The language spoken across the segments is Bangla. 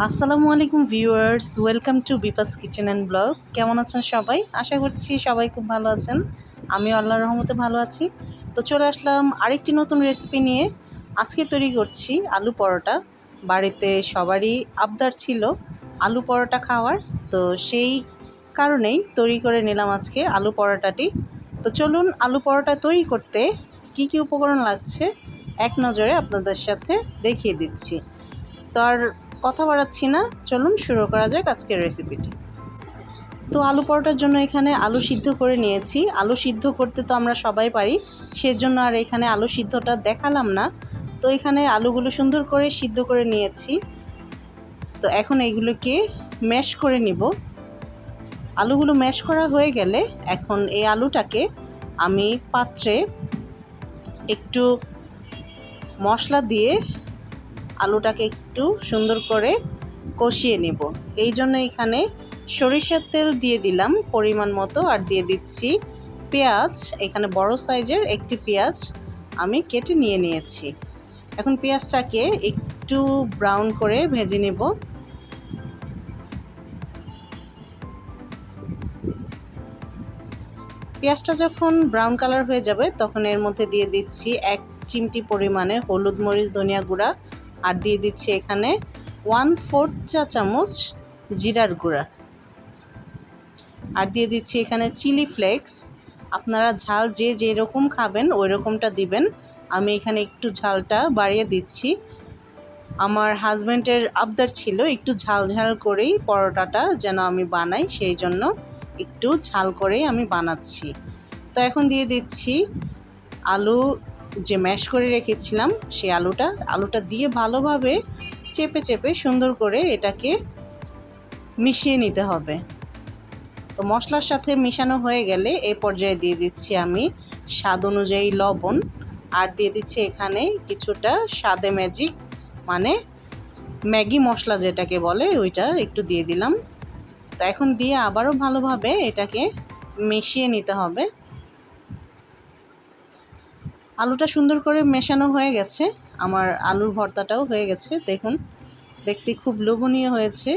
আসসালামু আলাইকুম viewers, welcome to Bipas kitchen and blog. কেমন আছেন সবাই? আশা করছি সবাই খুব ভালো আছেন। আমি আল্লাহর রহমতে ভালো আছি। তো চলে আসলাম আরেকটি নতুন রেসিপি নিয়ে। আজকে তৈরি করছি আলু পরোটা। বাড়িতে সবারই আবদার ছিল আলু পরোটা খাওয়ার। তো সেই কারণেই তৈরি করে নিলাম আজকে আলু পরোটাটি। তো চলুন আলু পরোটা তৈরি করতে কি কি উপকরণ লাগছে এক নজরে আপনাদের সাথে দেখিয়ে দিচ্ছি। তো আর কথা বাড়াচ্ছি না। চলুন শুরু করা যাক আজকের রেসিপিটি তো আলু পরোটার জন্য এখানে আলু সিদ্ধ করে নিয়েছি। আলু সিদ্ধ করতে তো আমরা সবাই পারি, সেজন্য আর এখানে আলু সিদ্ধটা দেখালাম না। তো এখানে আলুগুলো সুন্দর করে সিদ্ধ করে নিয়েছি। তো এখন এইগুলোকে ম্যাশ করে নিব। আলুগুলো ম্যাশ করা হয়ে গেলে এখন এই আলুটাকে আমি পাত্রে একটু মশলা দিয়ে আলুটাকে একটু সুন্দর করে কষিয়ে নেব। এই জন্য এখানে সরিষার তেল দিয়ে দিলাম পরিমাণ মতো আর দিয়ে দিচ্ছি পেঁয়াজ। এখানে বড় সাইজের একটি পেঁয়াজ আমি কেটে নিয়ে নিয়েছি। এখন পেঁয়াজটাকে একটু ব্রাউন করে ভেজে নেব। পেঁয়াজটা যখন ব্রাউন কালার হয়ে যাবে তখন এর মধ্যে দিয়ে দিচ্ছি এক চিমটি পরিমাণে হলুদ মরিচ, ধনিয়া গুঁড়া আর দিয়ে দিচ্ছি এখানে ওয়ান ফোর্থ চা চামচ জিরার গুঁড়া। আর দিয়ে দিচ্ছি এখানে চিলি ফ্লেক্স। আপনারা ঝাল যে যেরকম খাবেন ওই রকমটা দিবেন। আমি এখানে একটু ঝালটা বাড়িয়ে দিচ্ছি। আমার হাজব্যান্ডের আবদার ছিল একটু ঝাল ঝাল করেই পরোটাটা যেন আমি বানাই, সেই জন্য একটু ঝাল করেই আমি বানাচ্ছি। তো এখন দিয়ে দিচ্ছি আলু যে ম্যাশ করে রেখেছিলাম, সেই আলুটা আলুটা দিয়ে ভালোভাবে চেপে চেপে সুন্দর করে এটাকে মিশিয়ে নিতে হবে। তো মশলার সাথে মিশানো হয়ে গেলে এই পর্যায়ে দিয়ে দিচ্ছি আমি স্বাদ অনুযায়ী লবণ আর দিয়ে দিচ্ছি এখানে কিছুটা স্বাদে ম্যাজিক মানে ম্যাগি মশলা যেটাকে বলে ওইটা একটু দিয়ে দিলাম। তো এখন দিয়ে আবারও ভালোভাবে এটাকে মিশিয়ে নিতে হবে। আলুটা সুন্দর করে মেশানো হয়ে গেছে। আমার আলুর ভর্তাটাও হয়ে গেছে, দেখুন। দেখতে খুব লোভনীয় হয়েছে।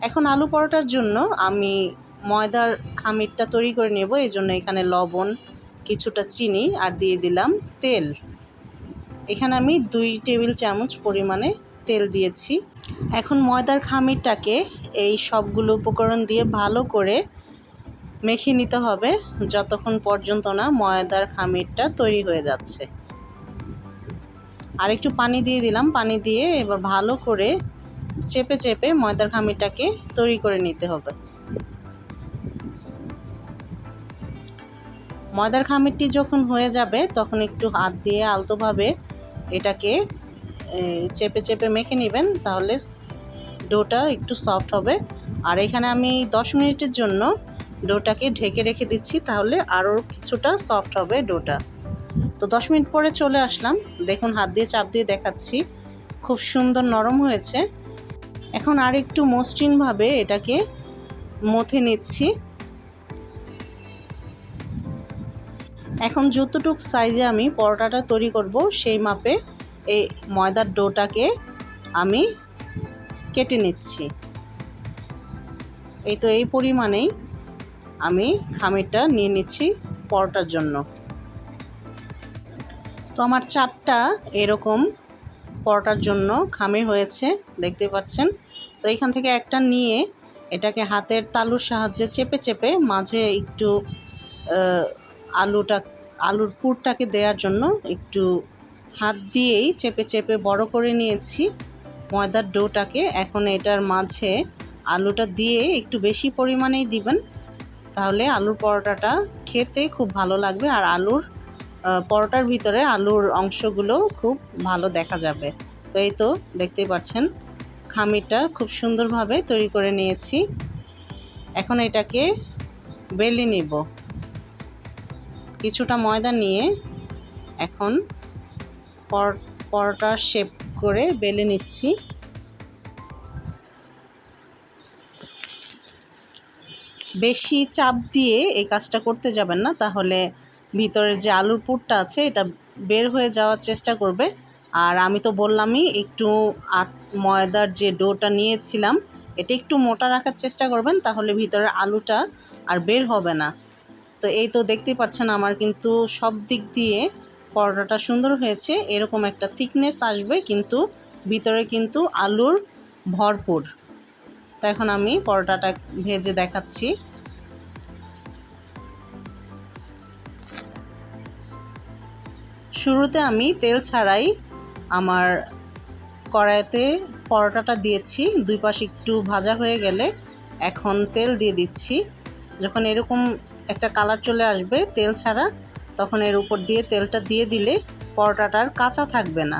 এখন আলু পরোটার জন্য আমি ময়দার খামিরটা তৈরি করে নেব, এই জন্য এখানে লবণ, কিছুটা চিনি আর দিয়ে দিলাম তেল। এখানে আমি দুই টেবিল চামচ পরিমাণে তেল দিয়েছি। এখন ময়দার খামিরটাকে এই সবগুলো উপকরণ দিয়ে ভালো করে মেখে নিতে হবে, যতক্ষণ পর্যন্ত না ময়দার খামিরটা তৈরি হয়ে যাচ্ছে। আর একটু পানি দিয়ে দিলাম, পানি দিয়ে এবার ভালো করে চেপে চেপে ময়দার খামিরটাকে তৈরি করে নিতে হবে। ময়দার খামিরটি যখন হয়ে যাবে, তখন একটু হাত দিয়ে আলতোভাবে এটাকে চেপে চেপে মেখে নেবেন, তাহলে ডোটা একটু সফট হবে। আর এখানে আমি দশ মিনিটের জন্য ডোটাকে ঢেকে রেখে দিচ্ছি, তাহলে আরও কিছুটা সফট হবে ডোটা। তো দশ মিনিট পরে চলে আসলাম। দেখুন, হাত দিয়ে চাপ দিয়ে দেখাচ্ছি। খুব সুন্দর নরম হয়েছে। এখন আর একটু মসৃণভাবে এটাকে মথে নিচ্ছি। এখন যতটুক সাইজে আমি পরোটাটা তৈরি করব, সেই মাপে এই ময়দার ডোটাকে আমি কেটে নিচ্ছি। এই তো এই পরিমাণেই আমি খামিরটা নিয়ে নিচ্ছি পরোটার জন্য। তো আমার চারটা এরকম পরোটার জন্য খামির হয়েছে, দেখতে পাচ্ছেন। তো এখান থেকে একটা নিয়ে এটাকে হাতের তালুর সাহায্যে চেপে চেপে মাঝে একটু আলুটা, আলুর পুরটাকে দেওয়ার জন্য একটু হাত দিয়েই চেপে চেপে বড় করে নিয়েছি ময়দার ডোটাকে। এখন এটার মাঝে আলুটা দিয়ে একটু বেশি পরিমাণেই দিবেন। তাহলে আলুর পরোটাটা খেতে খুব ভালো লাগবে আর আলুর পরোটার ভিতরে আলুর অংশগুলো খুব ভালো দেখা যাবে। তো এই তো দেখতেই পাচ্ছেন, খামিরটা খুব সুন্দরভাবে তৈরি করে নিয়েছি। এখন এটাকে বেলে নিব। কিছুটা ময়দা নিয়ে এখন পরোটা শেপ করে বেলে নিচ্ছি। বেশি চাপ দিয়ে এই কাজটা করতে যাবেন না, তাহলে ভিতরের যে আলুর পুরটা আছে এটা বের হয়ে যাওয়ার চেষ্টা করবে। আর আমি তো বললামই, একটু আট, ময়দার যে ডোটা নিয়েছিলাম, এটা একটু মোটা রাখার চেষ্টা করবেন, তাহলে ভিতরের আলুটা আর বের হবে না। তো এই তো দেখতেই পাচ্ছেন, আমার কিন্তু সব দিক দিয়ে পরোটাটা সুন্দর হয়েছে, এরকম একটা থিকনেস আসবে, কিন্তু ভিতরে কিন্তু আলুর ভরপুর। তো এখন আমি পরোটাটা ভেজে দেখাচ্ছি। শুরুতে আমি তেল ছাড়াই আমার কড়াইতে পরোটাটা দিয়েছি, দুই পাশ একটু ভাজা হয়ে গেলে এখন তেল দিয়ে দিচ্ছি। যখন এরকম একটা কালার চলে আসবে তেল ছাড়া, তখন এর উপর দিয়ে তেলটা দিয়ে দিলে পরোটাটার কাঁচা থাকবে না।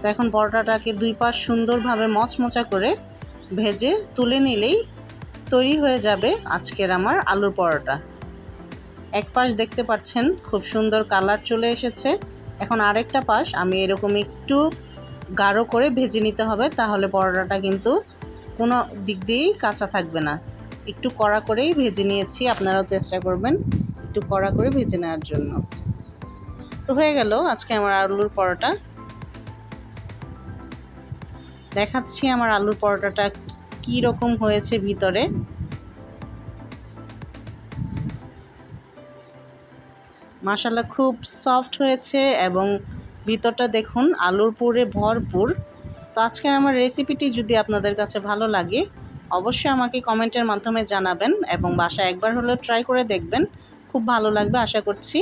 তো এখন পরোটাটাকে দুই পাশ সুন্দরভাবে মচমচা করে ভেজে তুলে নিলেই তৈরি হয়ে যাবে আজকের আমার আলুর পরোটা। এক পাশ দেখতে পাচ্ছেন খুব সুন্দর কালার চলে এসেছে। এখন আরেকটা পাশ আমি এরকম একটু গাঢ় করে ভেজে নিতে হবে, তাহলে পরোটাটা কিন্তু কোনো দিক দিয়েই কাঁচা থাকবে না। একটু কড়া করেই ভেজে নিয়েছি, আপনারাও চেষ্টা করবেন একটু কড়া করে ভেজে নেওয়ার জন্য। তো হয়ে গেল আজকে আমার আলুর পরোটা। দেখাচ্ছি আমার আলুর পরোটাটা কী রকম হয়েছে ভিতরে। মাসাল্লা খুব সফট হয়েছে এবং ভিতরটা দেখুন, আলুর পুরে ভরপুর। তো আজকের আমার রেসিপিটি যদি আপনাদের কাছে ভালো লাগে, অবশ্যই আমাকে কমেন্টের মাধ্যমে জানাবেন এবং বাসায় একবার হলেও ট্রাই করে দেখবেন। খুব ভালো লাগবে, আশা করছি।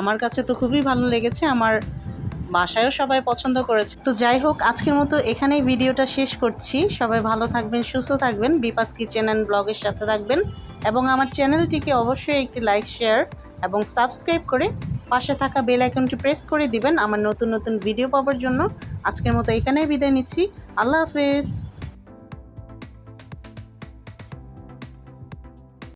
আমার কাছে তো খুবই ভালো লেগেছে, আমার বাসায়ও সবাই পছন্দ করেছে। তো যাই হোক, আজকের মতো এখানেই ভিডিওটা শেষ করছি। সবাই ভালো থাকবেন, সুস্থ থাকবেন। বিপাস কিচেন অ্যান্ড ব্লগের সাথে থাকবেন। এবং আমার চ্যানেলটিকে অবশ্যই একটি লাইক, শেয়ার এবং সাবস্ক্রাইব করে পাশে থাকা বেল আইকনটি প্রেস করে দিবেন আমার নতুন নতুন ভিডিও পাওয়ার জন্য। আজকের মতো এখানেই বিদায় নিচ্ছি। আল্লাহ হাফেজ।